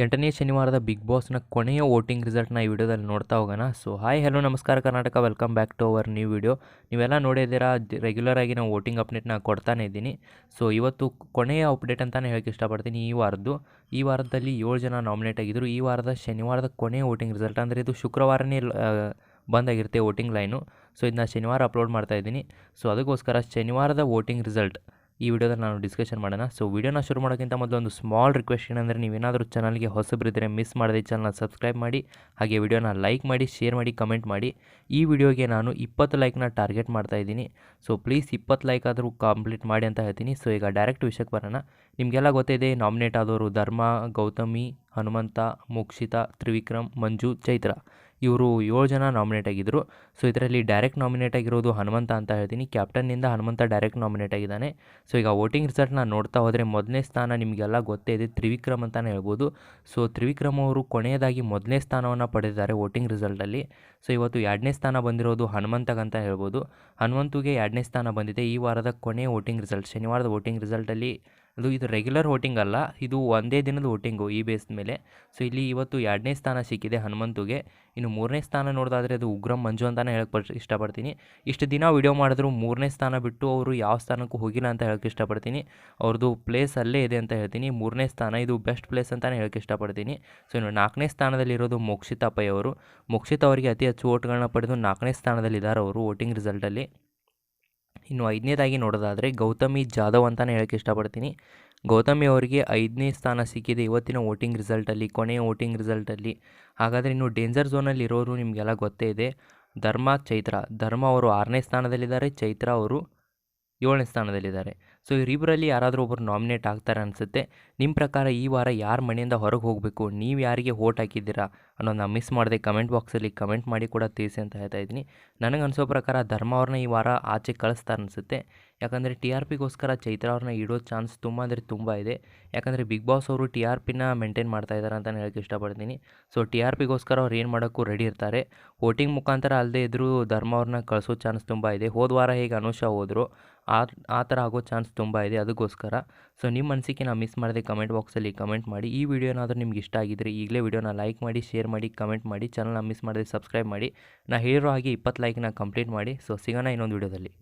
ಎಂಟನೇ ಶನಿವಾರದ ಬಿಗ್ ಬಾಸ್ನ ಕೊನೆಯ ವೋಟಿಂಗ್ ರಿಸಲ್ಟ್ನ ಈ ವಿಡಿಯೋದಲ್ಲಿ ನೋಡ್ತಾ ಹೋಗೋಣ. ಸೊ ಹಾಯ್ ಹಲೋ ನಮಸ್ಕಾರ, Karnataka. Welcome back to our new video ನೀವೆಲ್ಲ ನೋಡಿದ್ದೀರಾ ರೆಗ್ಯುಲರ್ ಆಗಿ ನಾವು ವೋಟಿಂಗ್ ಅಪ್ಡೇಟ್ನ ಕೊಡ್ತಾನೆ ಇದ್ದೀನಿ. ಸೊ ಇವತ್ತು ಕೊನೆಯ ಅಪ್ಡೇಟ್ ಅಂತಲೇ ಹೇಳಕ್ಕೆ ಇಷ್ಟಪಡ್ತೀನಿ ಈ ವಾರದ್ದು. ಈ ವಾರದಲ್ಲಿ ಏಳು ಜನ ನಾಮಿನೇಟ್ ಆಗಿದ್ದರು ಈ ವಾರದ ಶನಿವಾರದ ಕೊನೆಯ ವೋಟಿಂಗ್ ರಿಸಲ್ಟ್ ಅಂದರೆ ಇದು ಶುಕ್ರವಾರನೇ ಬಂದಾಗಿರುತ್ತೆ ವೋಟಿಂಗ್ ಲೈನು ಸೊ ಇದನ್ನ ಶನಿವಾರ ಅಪ್ಲೋಡ್ ಮಾಡ್ತಾ ಇದ್ದೀನಿ. ಸೊ ಅದಕ್ಕೋಸ್ಕರ ಶನಿವಾರದ ವೋಟಿಂಗ್ ರಿಸಲ್ಟ್ ಈ ವಿಡಿಯೋದಲ್ಲಿ ನಾನು ಡಿಸ್ಕಷನ್ ಮಾಡೋಣ. ಸೊ ವಿಡಿಯೋನ ಶುರು ಮಾಡೋಕ್ಕಿಂತ ಮೊದಲು ಒಂದು ಸ್ಮಾಲ್ ರಿಕ್ವೆಸ್ಟ್ ಏನಂದರೆ ನೀವೇನಾದರೂ ಚಾನಲ್ಗೆ ಹೊಸಬರಿದ್ದರೆ ಮಿಸ್ ಮಾಡದೆ ಚಾನಲ್ನ ಸಬ್ಸ್ಕ್ರೈಬ್ ಮಾಡಿ, ಹಾಗೆ ವಿಡಿಯೋನ ಲೈಕ್ ಮಾಡಿ ಶೇರ್ ಮಾಡಿ ಕಮೆಂಟ್ ಮಾಡಿ. ಈ ವಿಡಿಯೋಗೆ ನಾನು ಇಪ್ಪತ್ತು ಲೈಕ್ನ ಟಾರ್ಗೆಟ್ ಮಾಡ್ತಾ ಇದ್ದೀನಿ. ಸೊ ಪ್ಲೀಸ್ ಇಪ್ಪತ್ತು ಲೈಕ್ ಆದರೂ ಕಂಪ್ಲೀಟ್ ಮಾಡಿ ಅಂತ ಹೇಳ್ತೀನಿ. ಸೊ ಈಗ ಡೈರೆಕ್ಟ್ ವಿಷಯಕ್ಕೆ ಬರೋಣ. ನಿಮಗೆಲ್ಲ ಗೊತ್ತಿದೆ ನಾಮಿನೇಟ್ ಆದವರು ಧರ್ಮ, ಗೌತಮಿ, ಹನುಮಂತ, ಮೋಕ್ಷಿತ, ತ್ರಿವಿಕ್ರಮ್, ಮಂಜು, ಚೈತ್ರ. ಇವರು ಏಳು ಜನ ನಾಮಿನೇಟ್ ಆಗಿದ್ದರು ಸೊ ಇದರಲ್ಲಿ ಡೈರೆಕ್ಟ್ ನಾಮಿನೇಟ್ ಆಗಿರೋದು ಹನುಮಂತ ಅಂತ ಹೇಳ್ತೀನಿ. ಕ್ಯಾಪ್ಟನ್ನಿಂದ ಹನುಮಂತ ಡೈರೆಕ್ಟ್ ನಾಮಿನೇಟ್ ಆಗಿದ್ದಾನೆ. ಸೊ ಈಗ ವೋಟಿಂಗ್ ರಿಸಲ್ಟ್ನ ನೋಡ್ತಾ ಹೋದರೆ ಮೊದಲನೇ ಸ್ಥಾನ ನಿಮಗೆಲ್ಲ ಗೊತ್ತೇ ಇದೆ. ತ್ರಿವಿಕ್ರಮ್ ಅಂತಲೇ ಹೇಳ್ಬೋದು. ಸೊ ತ್ರಿವಿಕ್ರಮ್ ಅವರು ಕೊನೆಯದಾಗಿ ಮೊದಲನೇ ಸ್ಥಾನವನ್ನು ಪಡೆದಿದ್ದಾರೆ ವೋಟಿಂಗ್ ರಿಸಲ್ಟಲ್ಲಿ ಸೊ ಇವತ್ತು ಎರಡನೇ ಸ್ಥಾನ ಬಂದಿರೋದು ಹನುಮಂತಗಂತ ಹೇಳ್ಬೋದು. ಹನುಮಂತುಗೆ ಎರಡನೇ ಸ್ಥಾನ ಬಂದಿದೆ. ಈ ವಾರದ ಕೊನೆಯ ವೋಟಿಂಗ್ ರಿಸಲ್ಟ್ ಶನಿವಾರದ ವೋಟಿಂಗ್ ರಿಸಲ್ಟಲ್ಲಿ ಅದು ಇದು ರೆಗ್ಯುಲರ್ ವೋಟಿಂಗ್ ಅಲ್ಲ, ಇದು ಒಂದೇ ದಿನದ ವೋಟಿಂಗು ಈ ಬೇಸ್ ಮೇಲೆ. ಸೊ ಇಲ್ಲಿ ಇವತ್ತು ಎರಡನೇ ಸ್ಥಾನ ಸಿಕ್ಕಿದೆ ಹನುಮಂತುಗೆ. ಇನ್ನು ಮೂರನೇ ಸ್ಥಾನ ನೋಡೋದಾದರೆ ಅದು ಉಗ್ರಂ ಮಂಜು ಅಂತಲೇ ಹೇಳಕ್ಕೆ ಪಡ್ ಇಷ್ಟಪಡ್ತೀನಿ. ಇಷ್ಟು ದಿನ ವಿಡಿಯೋ ಮಾಡಿದ್ರು ಮೂರನೇ ಸ್ಥಾನ ಬಿಟ್ಟು ಅವರು ಯಾವ ಸ್ಥಾನಕ್ಕೂ ಹೋಗಿಲ್ಲ ಅಂತ ಹೇಳಕ್ಕೆ ಇಷ್ಟಪಡ್ತೀನಿ. ಅವ್ರದ್ದು ಪ್ಲೇಸ್ ಅಲ್ಲೇ ಇದೆ ಅಂತ ಹೇಳ್ತೀನಿ. ಮೂರನೇ ಸ್ಥಾನ ಇದು ಬೆಸ್ಟ್ ಪ್ಲೇಸ್ ಅಂತಲೇ ಹೇಳಕ್ಕೆ ಇಷ್ಟಪಡ್ತೀನಿ. ಸೊ ಇನ್ನು ನಾಲ್ಕನೇ ಸ್ಥಾನದಲ್ಲಿರೋದು ಮೋಕ್ಷಿತಾ ಪೈ ಅವರು ಮೋಕ್ಷಿತ ಅವರಿಗೆ ಅತಿ ಹೆಚ್ಚು ಓಟ್ಗಳನ್ನ ಪಡೆದು ನಾಲ್ಕನೇ ಸ್ಥಾನದಲ್ಲಿದ್ದಾರೆ ಅವರು ವೋಟಿಂಗ್ ರಿಸಲ್ಟಲ್ಲಿ ಇನ್ನು ಐದನೇದಾಗಿ ನೋಡೋದಾದರೆ ಗೌತಮಿ ಜಾಧವ್ ಅಂತಲೇ ಹೇಳೋಕ್ಕೆ ಇಷ್ಟಪಡ್ತೀನಿ. ಗೌತಮಿ ಅವರಿಗೆ ಐದನೇ ಸ್ಥಾನ ಸಿಕ್ಕಿದೆ ಇವತ್ತಿನ ವೋಟಿಂಗ್ ರಿಸಲ್ಟಲ್ಲಿ, ಕೊನೆಯ ವೋಟಿಂಗ್ ರಿಸಲ್ಟಲ್ಲಿ. ಹಾಗಾದರೆ ಇನ್ನು ಡೇಂಜರ್ ಝೋನಲ್ಲಿ ಇರೋರು ನಿಮಗೆಲ್ಲ ಗೊತ್ತೇ ಇದೆ. ಧರ್ಮ ಚೈತ್ರ, ಧರ್ಮ ಅವರು ಆರನೇ ಸ್ಥಾನದಲ್ಲಿದ್ದಾರೆ, ಚೈತ್ರ ಅವರು ಏಳನೇ ಸ್ಥಾನದಲ್ಲಿದ್ದಾರೆ. ಸೊ ಇವರಿಬ್ಬರಲ್ಲಿ ಯಾರಾದರೂ ಒಬ್ಬರು ನಾಮಿನೇಟ್ ಆಗ್ತಾರೆ ಅನಿಸುತ್ತೆ. ನಿಮ್ಮ ಪ್ರಕಾರ ಈ ವಾರ ಯಾರ ಮನೆಯಿಂದ ಹೊರಗೆ ಹೋಗಬೇಕು? ನೀವು ಯಾರಿಗೆ ಓಟ್ ಹಾಕಿದ್ದೀರಾ? ಅನ್ನೋದನ್ನ ಮಿಸ್ ಮಾಡದೆ ಕಮೆಂಟ್ ಬಾಕ್ಸಲ್ಲಿ ಕಮೆಂಟ್ ಮಾಡಿ ಕೂಡ ತಿಳಿಸಿ ಅಂತ ಹೇಳ್ತಾ ಇದ್ದೀನಿ. ನನಗೆ ಅನಿಸೋ ಪ್ರಕಾರ ಧರ್ಮ ಅವ್ರನ್ನ ಈ ವಾರ ಆಚೆ ಕಳಿಸ್ತಾರೆ ಅನಿಸುತ್ತೆ. ಯಾಕಂದರೆ ಟಿ ಆರ್ ಪಿಗೋಸ್ಕರ ಚೈತ್ರ ಅವ್ರನ್ನ ಇಡೋ ಚಾನ್ಸ್ ತುಂಬ ಅಂದರೆ ತುಂಬ ಇದೆ. ಯಾಕಂದರೆ ಬಿಗ್ ಬಾಸ್ ಅವರು ಟಿ ಆರ್ ಪಿನ ಮೇಂಟೈನ್ ಮಾಡ್ತಾ ಇದ್ದಾರೆ ಅಂತ ಹೇಳೋಕ್ಕೆ ಇಷ್ಟಪಡ್ತೀನಿ. ಸೊ ಟಿ ಆರ್ ಪಿಗೋಸ್ಕರ ಅವ್ರು ಏನು ಮಾಡೋಕ್ಕೂ ರೆಡಿ ಇರ್ತಾರೆ. ವೋಟಿಂಗ್ ಮುಖಾಂತರ ಅಲ್ಲದೆ ಇದ್ದರೂ ಧರ್ಮ ಅವ್ರನ್ನ ಕಳಿಸೋ ಚಾನ್ಸ್ ತುಂಬ ಇದೆ. ಹೋದ ವಾರ ಹೇಗೆ ಅನುಷಾ ಹೋದರು, ಆ ಆ ಥರ ಆಗೋ ಚಾನ್ಸ್ ತುಂಬ ಇದೆ ಅದಕ್ಕೋಸ್ಕರ. ಸೊ ನಿಮ್ಮ ಅನಿಸಿಕೆ ನಾನು ಮಿಸ್ ಮಾಡಿದೆ ಕಮೆಂಟ್ ಬಾಕ್ಸಲ್ಲಿ ಕಮೆಂಟ್ ಮಾಡಿ. ಈ ವಿಡಿಯೋನಾದರೂ ನಿಮ್ಗೆ ಇಷ್ಟ ಆಗಿದ್ರೆ ಈಗಲೇ ವಿಡಿಯೋನ ಲೈಕ್ ಮಾಡಿ ಶೇರ್ ಮಾಡಿ ಕಮೆಂಟ್ ಮಾಡಿ ಚಾನಲ್ನ ಮಿಸ್ ಮಾಡದೆ ಸಬ್ಸ್ಕ್ರೈಬ್ ಮಾಡಿ. ನಾ ಹೇಳಿರೋ ಹಾಗೆ ಇಪ್ಪತ್ತು ಲೈಕ್ನ ಕಂಪ್ಲೀಟ್ ಮಾಡಿ. ಸೊ ಸಿಗೋಣ ಇನ್ನೊಂದು ವಿಡಿಯೋದಲ್ಲಿ.